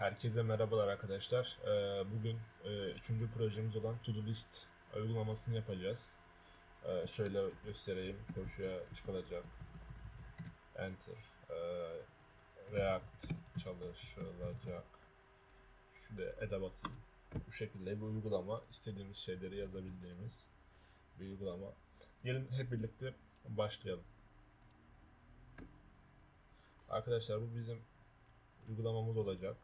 Herkese merhabalar arkadaşlar. Ee, Bugün e, üçüncü projemiz olan To Do List uygulamasını yapacağız. Ee, Şöyle göstereyim. Koşuya çıkılacak. Enter. Ee, React çalışılacak. Şuraya ede basayım. Bu şekilde bir uygulama. istediğimiz şeyleri yazabildiğimiz bir uygulama. Gelin hep birlikte başlayalım. Arkadaşlar bu bizim uygulamamız olacak.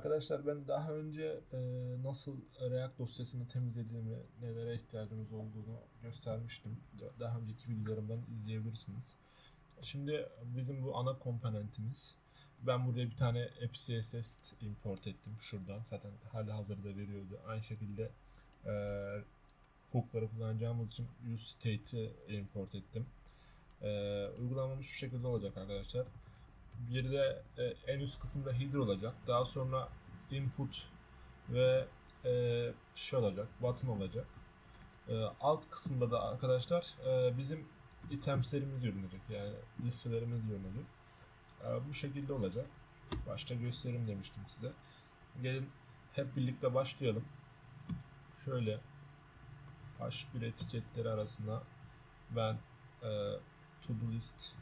Arkadaşlar ben daha önce e, nasıl React dosyasını temizlediğimi, nelere ihtiyacımız olduğunu göstermiştim. Daha önceki videolarımdan izleyebilirsiniz. Şimdi bizim bu ana komponentimiz. Ben buraya bir tane app CSS import ettim şuradan. Zaten hali hazırda veriyordu. Aynı şekilde e, hook'ları kullanacağımız için use state'i import ettim. E, uygulamamız şu şekilde olacak arkadaşlar. Bir de e, en üst kısımda header olacak. Daha sonra input ve e, şey olacak, button olacak. E, alt kısımda da arkadaşlar e, bizim itemslerimiz görünecek. Yani listelerimiz görünecek. E, bu şekilde olacak. Başta gösterim demiştim size. Gelin hep birlikte başlayalım. Şöyle H1 etiketleri arasına ben e, to do list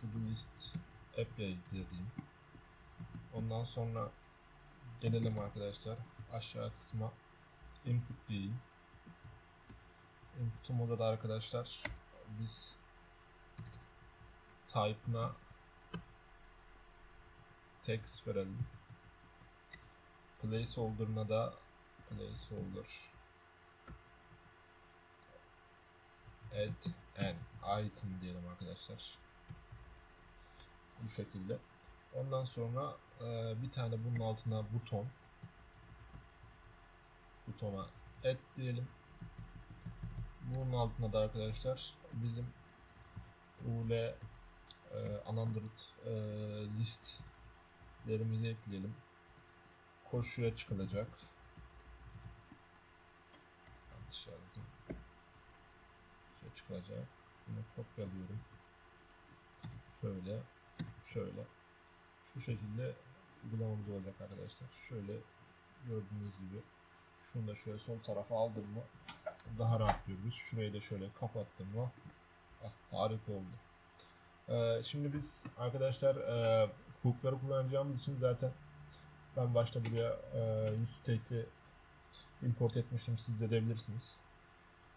to do list app yazayım. Ondan sonra gelelim arkadaşlar aşağı kısma input diyeyim. Input'umuzda da arkadaşlar biz type'ına text verelim. Placeholder'ına da placeholder add an item diyelim arkadaşlar. Bu şekilde. Ondan sonra e, bir tane bunun altına buton butona add diyelim. Bunun altına da arkadaşlar bizim UL e, unandroid e, listlerimizi ekleyelim. Koşuya çıkılacak. Yanlış yazdım. Koşuya çıkacak. Bunu kopyalıyorum. Şöyle şöyle şu şekilde uygulamamız olacak arkadaşlar. Şöyle gördüğünüz gibi şunu da şöyle sol tarafa aldım mı daha rahat görürüz. Şurayı da şöyle kapattım mı ah, harika oldu. Ee, şimdi biz arkadaşlar e, hook'ları kullanacağımız için zaten ben başta buraya e, state'i import etmiştim. Siz de edebilirsiniz.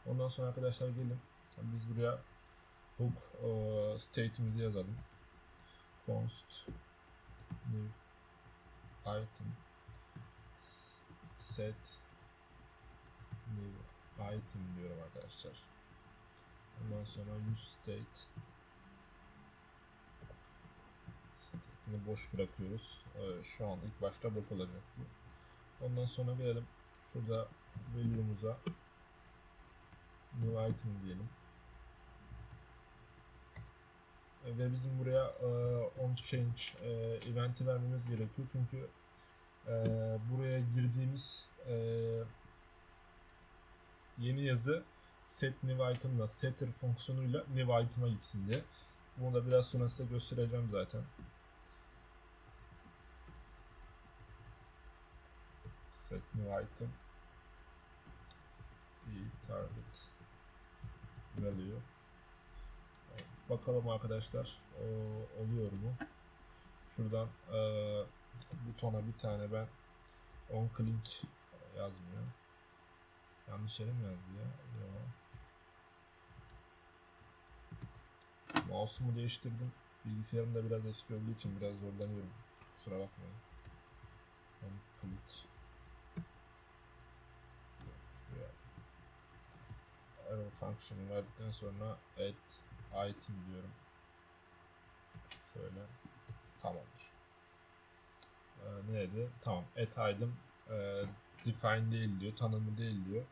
Ondan sonra arkadaşlar gelin biz buraya hook e, state'imizi yazalım const new item set new item diyorum arkadaşlar. Ondan sonra use state state'ini boş bırakıyoruz. Ee, şu an ilk başta boş olacak bu. Ondan sonra gelelim şurada value'muza new item diyelim ve bizim buraya e, on change e, eventi vermemiz gerekiyor çünkü e, buraya girdiğimiz e, yeni yazı set new item'la setter fonksiyonuyla new item'a gitsin diye. Bunu da biraz sonra size göstereceğim zaten. Set new item target value Bakalım arkadaşlar o, oluyor mu? Şuradan e, butona bir tane ben on click yazmıyor. Yanlış yere mi yazdı ya? Yok. Mouse'umu değiştirdim. Bilgisayarım da biraz eski olduğu için biraz zorlanıyorum. Kusura bakmayın. On click. Şuraya arrow function'ı verdikten sonra add item diyorum. Şöyle. Tamamdır. Ee, neydi? Tamam. At item e, define değil diyor. Tanımlı değil diyor.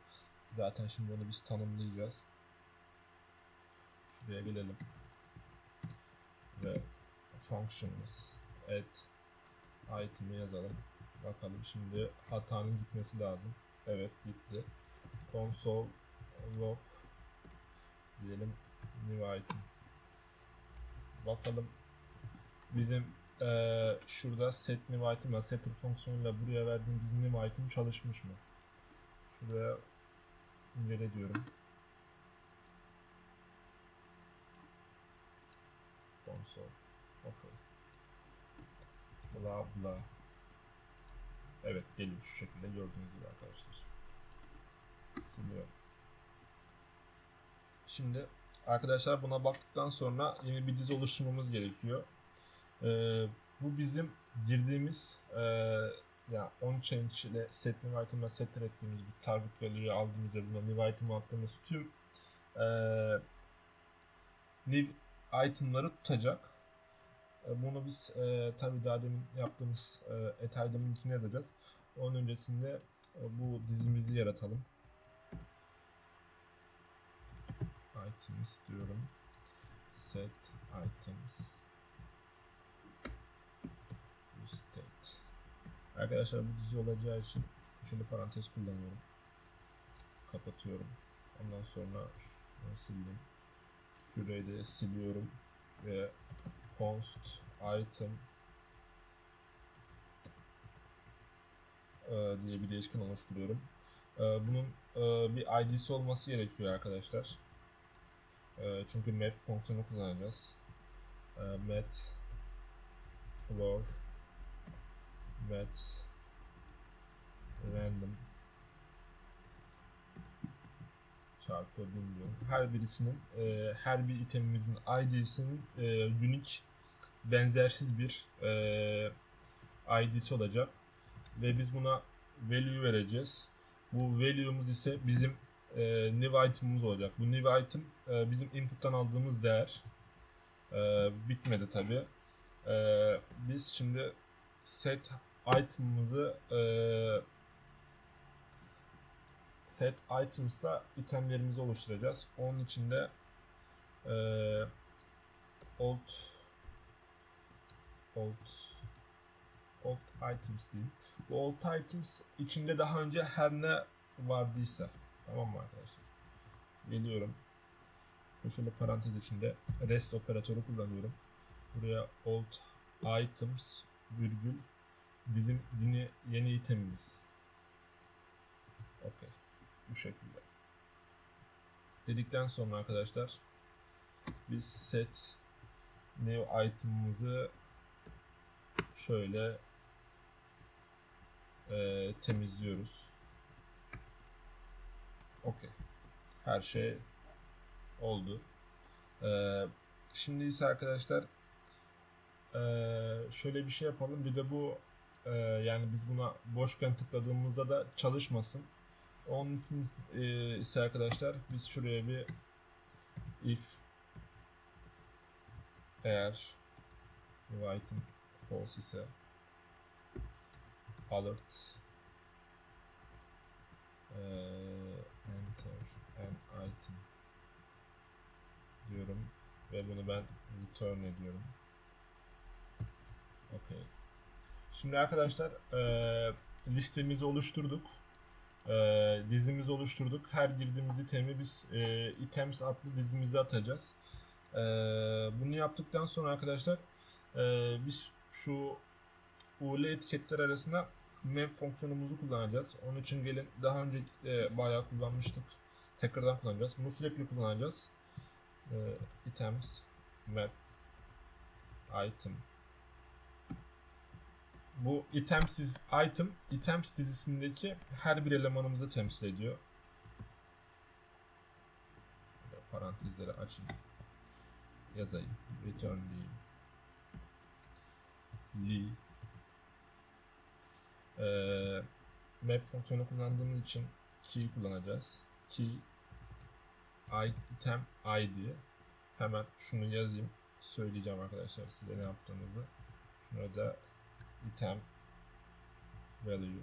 Zaten şimdi onu biz tanımlayacağız. Şuraya gelelim. Ve function'ımız add item'i yazalım. Bakalım şimdi hatanın gitmesi lazım. Evet gitti. Console log diyelim new item bakalım bizim eee, şurada set new item ile setter fonksiyonuyla buraya verdiğimiz new item çalışmış mı? Şuraya incele diyorum. Console. Okay. Bla bla. Evet geliyor şu şekilde gördüğünüz gibi arkadaşlar. Siliyorum. Şimdi arkadaşlar buna baktıktan sonra yeni bir dizi oluşturmamız gerekiyor. Ee, bu bizim girdiğimiz e, yani on change ile set new item ile setter ettiğimiz bir target value'yu aldığımız ve buna new item attığımız tüm e, new itemları tutacak. E, Bunu biz e, tabii daha demin yaptığımız e, et item'ın içine yazacağız. Onun öncesinde e, bu dizimizi yaratalım. Items diyorum. Set items. State. Arkadaşlar bu dizi olacağı için şöyle parantez kullanıyorum. Kapatıyorum. Ondan sonra şunu sildim. Şurayı da siliyorum ve const item diye bir değişken oluşturuyorum. Bunun bir ID'si olması gerekiyor arkadaşlar. E, Çünkü map fonksiyonu kullanacağız. E, Mat floor mat random çarpı bilmiyorum. Her birisinin e, her bir itemimizin ID'sinin e, unique benzersiz bir e, ID'si olacak ve biz buna value vereceğiz. Bu value'umuz ise bizim e, new item'ımız olacak. Bu new item e, bizim input'tan aldığımız değer. E, bitmedi tabi. E, biz şimdi set item'ımızı e, set items'la itemlerimizi oluşturacağız. Onun için de e, old old old items diyeyim. Bu old items içinde daha önce her ne vardıysa tamam mı arkadaşlar? Geliyorum. Köşeli parantez içinde rest operatörü kullanıyorum. Buraya old items virgül bizim yeni yeni itemimiz. Okey. Bu şekilde. Dedikten sonra arkadaşlar biz set new item'ımızı şöyle e, temizliyoruz. Okey. Her şey oldu. E, şimdi ise arkadaşlar e, şöyle bir şey yapalım. Bir de bu e, yani biz buna boşken tıkladığımızda da çalışmasın. Onun için e, ise arkadaşlar biz şuraya bir if eğer item false ise alert e, enter an item diyorum ve bunu ben return ediyorum. Okay. Şimdi arkadaşlar e, listemizi oluşturduk. E, dizimizi oluşturduk. Her girdiğimiz itemi biz e, items adlı dizimize atacağız. E, bunu yaptıktan sonra arkadaşlar e, biz şu UL etiketler arasında map fonksiyonumuzu kullanacağız. Onun için gelin daha önce e, bayağı kullanmıştık. Tekrardan kullanacağız. Bunu sürekli kullanacağız. E, items map item bu items diz, item items dizisindeki her bir elemanımızı temsil ediyor. Parantezleri açayım. Yazayım. Return diyeyim. Li. Ee, map fonksiyonu kullandığımız için key kullanacağız. Key item id. Hemen şunu yazayım. Söyleyeceğim arkadaşlar size ne yaptığınızı. Şuna da item value.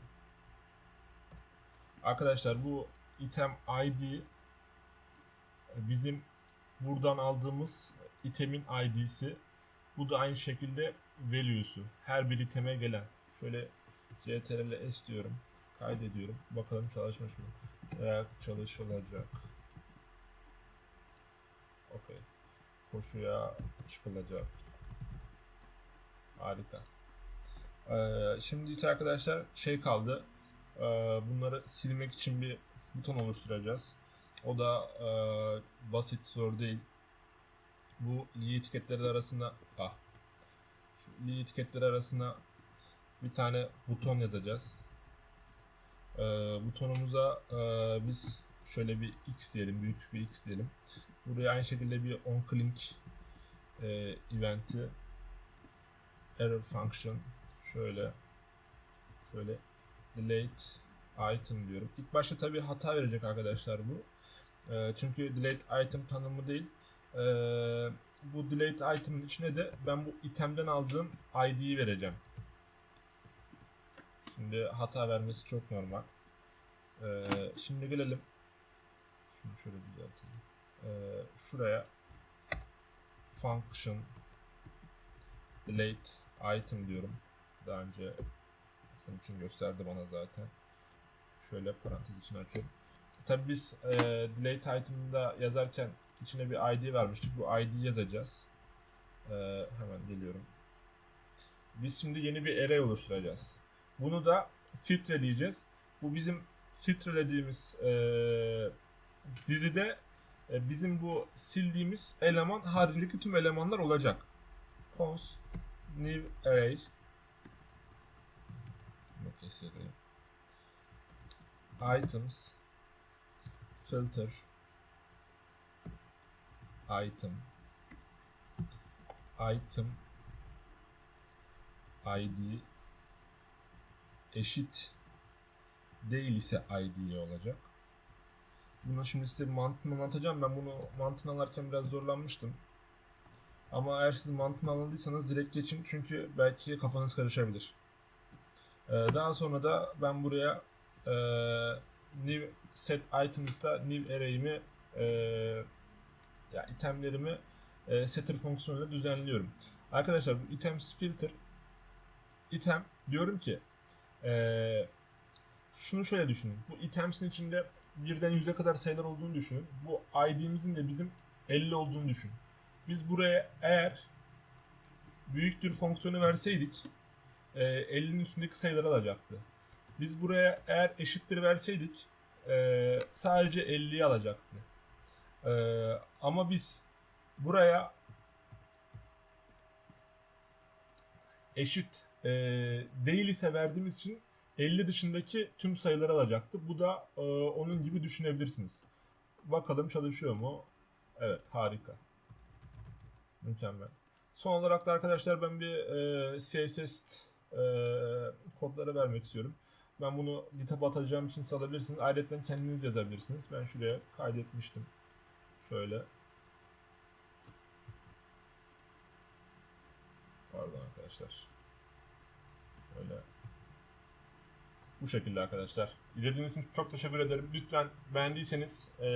Arkadaşlar bu item id bizim buradan aldığımız itemin id'si. Bu da aynı şekilde value'su. Her bir iteme gelen. Şöyle ctrl s diyorum. Kaydediyorum. Bakalım çalışmış mı? Çalışılacak. Okey. koşuya çıkılacak. Harika. Ee, şimdi ise arkadaşlar şey kaldı. Ee, bunları silmek için bir buton oluşturacağız. O da e, basit zor değil. Bu li etiketleri arasında ah şu etiketleri arasına bir tane buton yazacağız. Ee, butonumuza e, biz şöyle bir x diyelim, büyük bir x diyelim. Buraya aynı şekilde bir onClink e, eventi error function şöyle şöyle delete item diyorum. İlk başta tabii hata verecek arkadaşlar bu. E, çünkü delete item tanımı değil. E, bu delete item'ın içine de ben bu itemden aldığım ID'yi vereceğim. Şimdi hata vermesi çok normal. E, şimdi gelelim. Şunu şöyle düzeltelim. E, şuraya function delete item diyorum. Daha önce için gösterdi bana zaten. Şöyle parantez için açıyorum. Tabii biz e, delete item'da yazarken içine bir ID vermiştik. Bu ID yazacağız. E, hemen geliyorum. Biz şimdi yeni bir array oluşturacağız. Bunu da filtre diyeceğiz. Bu bizim filtrelediğimiz e, dizide bizim bu sildiğimiz eleman haricindeki tüm elemanlar olacak. Cons new array. İtems. Filter. İtem. İtem. İd eşit değil ise id olacak. Bunu şimdi size mantığını anlatacağım. Ben bunu mantığını anlarken biraz zorlanmıştım. Ama eğer siz mantığını anladıysanız direkt geçin çünkü belki kafanız karışabilir. Ee, daha sonra da ben buraya e, new set items'ta new array'imi e, ya itemlerimi e, setter fonksiyonuyla düzenliyorum. Arkadaşlar bu items filter item diyorum ki e, şunu şöyle düşünün. Bu items'in içinde birden yüze kadar sayılar olduğunu düşünün. Bu ID'mizin de bizim 50 olduğunu düşün. Biz buraya eğer büyüktür fonksiyonu verseydik e, 50'nin üstündeki sayıları alacaktı. Biz buraya eğer eşittir verseydik e, sadece 50'yi alacaktı. E, ama biz buraya eşit e, değil ise verdiğimiz için 50 dışındaki tüm sayıları alacaktı. Bu da e, onun gibi düşünebilirsiniz. Bakalım çalışıyor mu? Evet harika. Mükemmel. Son olarak da arkadaşlar ben bir e, CSS e, kodları vermek istiyorum. Ben bunu GitHub'a atacağım için salabilirsiniz. Ayrıca kendiniz yazabilirsiniz. Ben şuraya kaydetmiştim. Şöyle. Pardon arkadaşlar. Şöyle. Bu şekilde arkadaşlar. İzlediğiniz için çok teşekkür ederim. Lütfen beğendiyseniz e,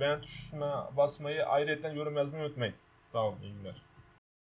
beğen tuşuna basmayı ayrıca yorum yazmayı unutmayın. Sağ olun. iyi günler.